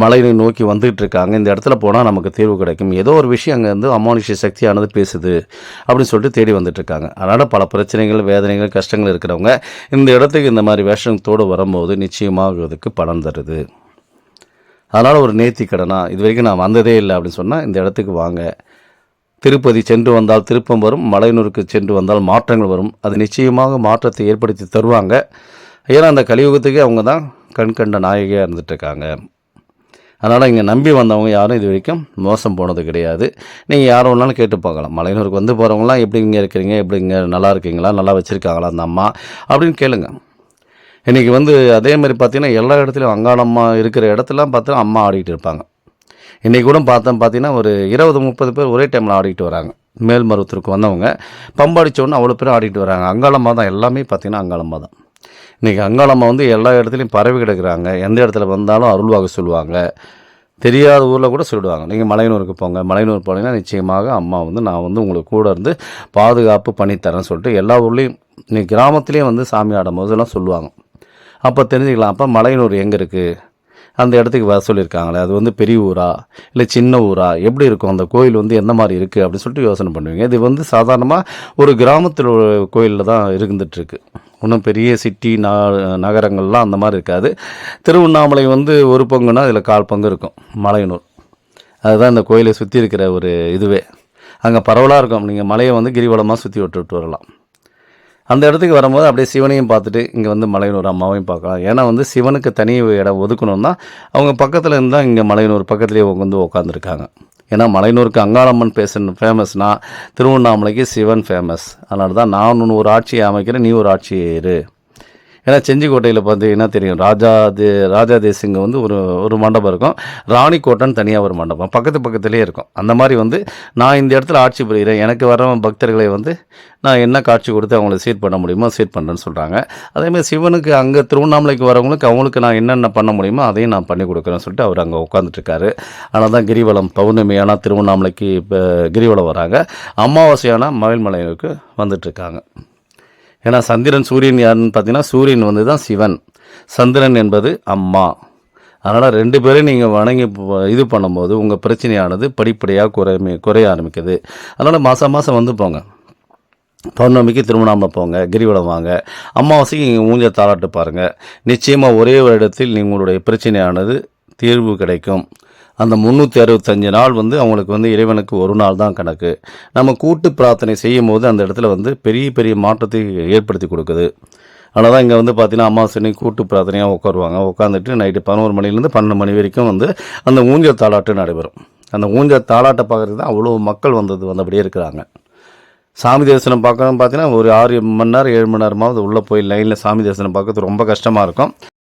மலையை நோக்கி வந்துட்டுருக்காங்க. இந்த இடத்துல போனால் நமக்கு தீர்வு கிடைக்கும். ஏதோ ஒரு விஷயம் அங்கே வந்து அமானுஷ்ய சக்தியானது பேசுது அப்படின்னு சொல்லிட்டு தேடி வந்துட்டு இருக்காங்க அதனால் பல பிரச்சனைகள் வேதனைகள் கஷ்டங்கள் இருக்கிறவங்க இந்த இடத்துக்கு இந்த மாதிரி வேஷத்தோடு வரும்போது நிச்சயமாக அதுக்கு பலன் தருது. அதனால் ஒரு நேர்த்தி கடனா? இது வரைக்கும் நான் வந்ததே இல்லை அப்படின்னு சொன்னால் இந்த இடத்துக்கு வாங்க. திருப்பதி சென்று வந்தால் திருப்பம் வரும். மலையனூருக்கு சென்று வந்தால் மாற்றங்கள் வரும். அது நிச்சயமாக மாற்றத்தை ஏற்படுத்தி தருவாங்க. ஏன்னா அந்த கலியுகத்துக்கு அவங்க தான் கண் கண்ட நாயகியாக இருந்துட்டு இருக்காங்க அதனால் இங்கே நம்பி வந்தவங்க யாரும் இது வரைக்கும் மோசம் போனது கிடையாது. நீங்கள் யாரும் வேணாலும் கேட்டு பார்க்கலாம். மலையனூருக்கு வந்து போகிறவங்களாம் எப்படி இங்கே இருக்கிறீங்க? எப்படி இங்கே நல்லா இருக்கீங்களா? நல்லா வச்சுருக்காங்களா அந்த அம்மா? அப்படின்னு கேளுங்க. இன்றைக்கி வந்து அதே மாதிரி பார்த்தீங்கன்னா எல்லா இடத்துலையும் அங்காளம்மா இருக்கிற இடத்துலாம் பார்த்தா அம்மா ஆடிக்கிட்டு இருப்பாங்க. இன்றைக்கி கூட பார்த்தோம் பார்த்தீங்கன்னா ஒரு இருபது முப்பது பேர் ஒரே டைமில் ஆடிக்கிட்டு வராங்க. மேல்மருவத்திற்கு வந்தவங்க. பம்பாடிச்சோன்னு அவ்வளோ பேர் ஆடிட்டு வராங்க. அங்காளம்மா தான் எல்லாமே பார்த்திங்கன்னா அங்காளம்மா தான். இன்றைக்கி அங்காளம்மா வந்து எல்லா இடத்துலையும் பரவி கிடக்கிறாங்க. எந்த இடத்துல வந்தாலும் அருள்வாக சொல்லுவாங்க. தெரியாத ஊரில் கூட சொல்லிடுவாங்க நீங்கள் மலையனூருக்கு போங்க. மலையனூர் போனீங்கன்னா நிச்சயமாக அம்மா வந்து நான் வந்து உங்களுக்கு கூட இருந்து பாதுகாப்பு பண்ணித்தரேன்னு சொல்லிட்டு எல்லா ஊர்லேயும் இன்றைக்கி கிராமத்துலேயும் வந்து சாமி ஆடும் போதெல்லாம் சொல்லுவாங்க. அப்போ தெரிஞ்சுக்கலாம். அப்போ மலையனூர் எங்கே இருக்குது அந்த இடத்துக்கு வர சொல்லியிருக்காங்களே. அது வந்து பெரிய ஊரா? இல்லை சின்ன ஊரா? எப்படி இருக்கும்? அந்த கோயில் வந்து எந்த மாதிரி இருக்குது அப்படின்னு சொல்லிட்டு யோசனை பண்ணுவீங்க. இது வந்து சாதாரணமாக ஒரு கிராமத்தில் கோயிலில் தான் இருந்துகிட்ருக்கு ஒன்றும் பெரிய சிட்டி ந நகரங்கள்லாம் அந்த மாதிரி இருக்காது. திருவண்ணாமலை வந்து ஒரு பங்குனா அதில் கால் பங்கு இருக்கும் மலையனூர். அதுதான் இந்த கோயிலை சுற்றி இருக்கிற ஒரு இதுவே. அங்கே பரவலாக இருக்கும். நீங்கள் மலையை வந்து கிரிவலமாக சுற்றி விட்டுவிட்டு வரலாம். அந்த இடத்துக்கு வரும்போது அப்படியே சிவனையும் பார்த்துட்டு இங்கே வந்து மலையனூர் அம்மாவையும் பார்க்கலாம். ஏன்னா வந்து சிவனுக்கு தனி இடம் ஒதுக்கணும்னா அவங்க பக்கத்தில் இருந்தால் இங்கே மலையனூர் பக்கத்துலேயே வந்து உட்காந்துருக்காங்க ஏன்னா மலையனூருக்கு அங்காளம்மன் பேசணும் ஃபேமஸ்னால் திருவண்ணாமலைக்கு சிவன் ஃபேமஸ் அதனால தான் நான் ஒரு ஆட்சியை அமைக்கிறேன் நீ ஒரு ஆட்சியை இரு ஏன்னா செஞ்சிக்கோட்டையில் பார்த்தீங்கன்னா தெரியும்? ராஜா தே ராஜா தேசிங்க வந்து ஒரு ஒரு மண்டபம் இருக்கும். ராணிக்கோட்டைன்னு தனியாக ஒரு மண்டபம். பக்கத்து பக்கத்துலேயே இருக்கும். அந்த மாதிரி வந்து நான் இந்த இடத்துல ஆட்சி புரிகிறேன் எனக்கு வர பக்தர்களை வந்து நான் என்ன காட்சி கொடுத்து அவங்கள சீட் பண்ண முடியுமோ சீட் பண்ணுறேன்னு சொல்கிறாங்க அதேமாதிரி சிவனுக்கு அங்கே திருவண்ணாமலைக்கு வரவங்களுக்கு அவங்களுக்கு நான் என்னென்ன பண்ண முடியுமோ அதையும் நான் பண்ணி கொடுக்குறேன்னு சொல்லிட்டு அவர் அங்கே உட்காந்துட்ருக்காரு ஆனால் தான் கிரிவலம் பௌர்ணமியானா திருவண்ணாமலைக்கு இப்போ கிரிவலம் வராங்க. அமாவாசையான மயில்மலைக்கு வந்துட்டுருக்காங்க. ஏன்னா சந்திரன் சூரியன் யாருன்னு பார்த்தீங்கன்னா சூரியன் வந்து தான் சிவன். சந்திரன் என்பது அம்மா. அதனால் ரெண்டு பேரும் நீங்கள் வணங்கி இது பண்ணும்போது உங்கள் பிரச்சனையானது படிப்படியாக குறைய குறைய ஆரம்பிக்குது. அதனால் மாதம் மாதம் வந்து போங்க. பௌர்ணமிக்கு திருவண்ணாமலை போங்க கிரிவலம் வாங்க. அமாவாசைக்கு நீங்கள் ஊஞ்சல் தாளாட்டு பாருங்கள் நிச்சயமாக ஒரே ஒரு இடத்தில் உங்களுடைய பிரச்சனையானது தீர்வு கிடைக்கும். அந்த முந்நூற்றி அறுபத்தஞ்சு நாள் வந்து அவங்களுக்கு வந்து இறைவனுக்கு ஒரு நாள் தான் கணக்கு. நம்ம கூட்டு பிரார்த்தனை செய்யும் போது அந்த இடத்துல வந்து பெரிய பெரிய மாற்றத்தை ஏற்படுத்தி கொடுக்குது. ஆனால் தான் இங்கே வந்து பார்த்தீங்கன்னா அமாவாசை கூட்டு பிரார்த்தனையாக உட்காருவாங்க. உட்காந்துட்டு நைட்டு பதினோரு மணிலேருந்து பன்னெண்டு மணி வரைக்கும் வந்து அந்த ஊஞ்சல் தாளாட்டு நடைபெறும். அந்த ஊஞ்சல் தாளாட்டை பார்க்குறதுக்கு தான் அவ்வளோ மக்கள் வந்தது வந்தபடியே இருக்கிறாங்க. சாமி தரிசனம் பார்க்கணும் பார்த்தீங்கன்னா ஒரு ஆறு மணி நேரம் ஏழு மணி நேரமாவது உள்ளே போய் லைனில் சாமி தரிசனம் பார்க்கறது ரொம்ப கஷ்டமாக இருக்கும்.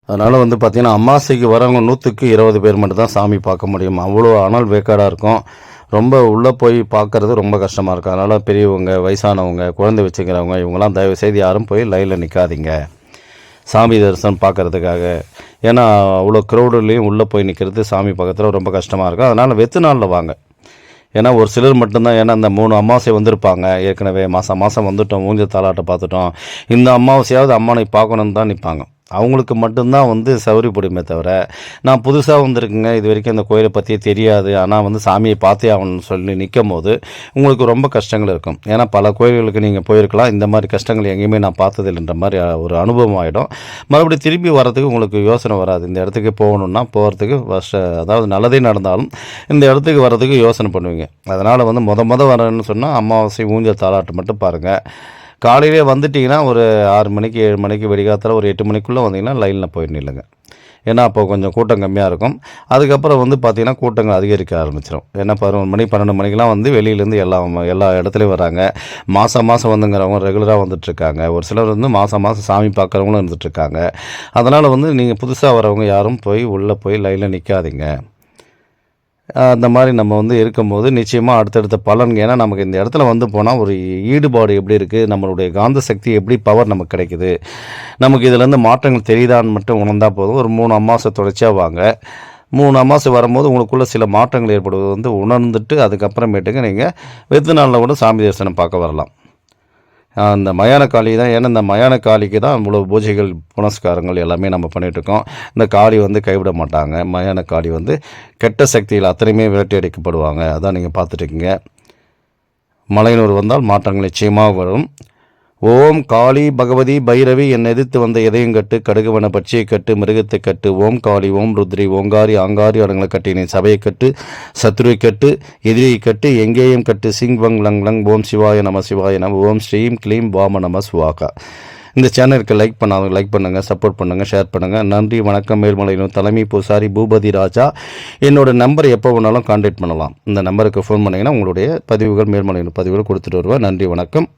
அதனால் வந்து பார்த்தீங்கன்னா அமாவாசைக்கு வரவங்க நூற்றுக்கு இருபது பேர் மட்டும் தான் சாமி பார்க்க முடியும். அவ்வளோ அனல் வேக்காடாக இருக்கும். ரொம்ப உள்ளே போய் பார்க்கறது ரொம்ப கஷ்டமாக இருக்கும். அதனால் பெரியவங்க வயசானவங்க குழந்தை வச்சுக்கிறவங்க இவங்கெல்லாம் தயவு செய்து யாரும் போய் லைனில் நிற்காதீங்க சாமி தரிசனம் பார்க்கறதுக்காக. ஏன்னா அவ்வளோ க்ரௌடுலேயும் உள்ளே போய் நிற்கிறது சாமி பக்கத்தில் ரொம்ப கஷ்டமாக இருக்கும். அதனால் வெத்து நாளில் வாங்க. ஏன்னா ஒரு சிலர் மட்டும்தான் ஏன்னா அந்த மூணு அமாவாசை வந்திருப்பாங்க. ஏற்கனவே மாதம் மாதம் வந்துட்டோம். ஊஞ்சல் தாளாட்டை பார்த்துட்டோம். இந்த அமாவாசையாவது அம்மானை பார்க்கணுன்னு தான் நிற்பாங்க அவங்களுக்கு மட்டும்தான் வந்து சௌரியப்படுமே தவிர நான் புதுசாக வந்திருக்குங்க இது வரைக்கும் அந்த கோயிலை பற்றியே தெரியாது ஆனால் வந்து சாமியை பார்த்தே ஆகணும்னு சொல்லி நிற்கும் போது உங்களுக்கு ரொம்ப கஷ்டங்கள் இருக்கும். ஏன்னா பல கோயில்களுக்கு நீங்கள் போயிருக்கலாம் இந்த மாதிரி கஷ்டங்கள் எங்கேயுமே நான் பார்த்ததில்லைன்ற மாதிரி ஒரு அனுபவம் ஆகிடும் மறுபடியும் திரும்பி வரதுக்கு உங்களுக்கு யோசனை வராது. இந்த இடத்துக்கு போகணுன்னா போகிறதுக்கு வருஷ அதாவது நல்லதே நடந்தாலும் இந்த இடத்துக்கு வர்றதுக்கு யோசனை பண்ணுவீங்க. அதனால் வந்து முத முத வரேன்னு சொன்னால் அமாவாசை ஊஞ்சல் தாளாட்டு மட்டும் பாருங்கள் காலையிலே வந்துட்டிங்கன்னா ஒரு ஆறு மணிக்கு ஏழு மணிக்கு வெடிகாத்தில் ஒரு எட்டு மணிக்குள்ளே வந்தீங்கன்னா லைனில் போய் நில்லுங்க. ஏன்னா அப்போ கொஞ்சம் கூட்டம் கம்மியாக இருக்கும். அதுக்கப்புறம் வந்து பார்த்திங்கன்னா கூட்டங்கள் அதிகரிக்க ஆரம்பிச்சிடும் ஏன்னா பதினொன்று மணி பன்னெண்டு மணிக்கெலாம் வந்து வெளியிலேருந்து எல்லா எல்லா இடத்துலையும் வராங்க. மாதம் மாதம் வந்துங்கிறவங்க ரெகுலராக வந்துட்டுருக்காங்க. ஒரு சிலர் வந்து மாதம் மாதம் சாமி பார்க்குறவங்களும் இருந்துகிட்ருக்காங்க அதனால் வந்து நீங்கள் புதுசாக வரவங்க யாரும் போய் உள்ளே போய் லைனில் நிற்காதீங்க அந்த மாதிரி நம்ம வந்து இருக்கும்போது நிச்சயமாக அடுத்தடுத்த பலன். ஏன்னா நமக்கு இந்த இடத்துல வந்து போனால் ஒரு ஈடுபாடு எப்படி இருக்குது நம்மளுடைய காந்த சக்தி எப்படி பவர் நமக்கு கிடைக்குது? நமக்கு இதுலேருந்து மாற்றங்கள் தெரியுதான்னு மட்டும் உணர்ந்தால் போதும். ஒரு மூணு அம்மாசை தொடர்ச்சியாக வாங்க. மூணு அமாசை வரும்போது உங்களுக்குள்ள சில மாற்றங்கள் ஏற்படுவது வந்து உணர்ந்துட்டு அதுக்கப்புறமேட்டுக்கு நீங்கள் வெத்து நாளில் கூட சாமி தரிசனம் பார்க்க வரலாம். அந்த மயான காளி தான் ஏன்னா இந்த மயான காளிக்கு தான் இவ்வளோ பூஜைகள் புனஸ்காரங்கள் எல்லாமே நம்ம பண்ணிகிட்ருக்கோம் இந்த காளி வந்து கைவிட மாட்டாங்க. மயான காளி வந்து கெட்ட சக்தியில் அத்தனையுமே விரட்டி அடிக்கப்படுவாங்க. அதான் நீங்கள் பார்த்துட்ருக்கீங்க மலையனூர் வந்தால் மாற்றங்கள் நிச்சயமாக வரும். ஓம் காளி பகவதி பைரவி என் எதிர்த்து வந்த எதையும் கட்டு கடுகுவன பட்சியை கட்டு மிருகத்தை கட்டு ஓம் காளி ஓம் ருத்ரி ஓங்காரி ஆங்காரி அடங்களை கட்டி சபையை கட்டு சத்ருவை கட்டு எதிரியை கட்டு எங்கேயும் கட்டு சிங் வங் லங் லங் ஓம் சிவாய நம சிவாய நம ஓம் ஸ்ரீம் க்ளீம் வாம நம சுவாகா. இந்த சேனலுக்கு லைக் பண்ணாதவங்க லைக் பண்ணுங்கள் சப்போர்ட் பண்ணுங்கள் ஷேர் பண்ணுங்கள் நன்றி வணக்கம் மேல்மலையிலும் தலைமை பூசாரி பூபதி ராஜா. என்னோடய நம்பர் எப்போ வேணாலும் காண்டாக்ட் பண்ணலாம். இந்த நம்பருக்கு ஃபோன் பண்ணிங்கன்னா உங்களுடைய பதிவுகள் மேல்மலையிலும் பதிவுகள் கொடுத்துட்டு வருவேன். நன்றி வணக்கம்.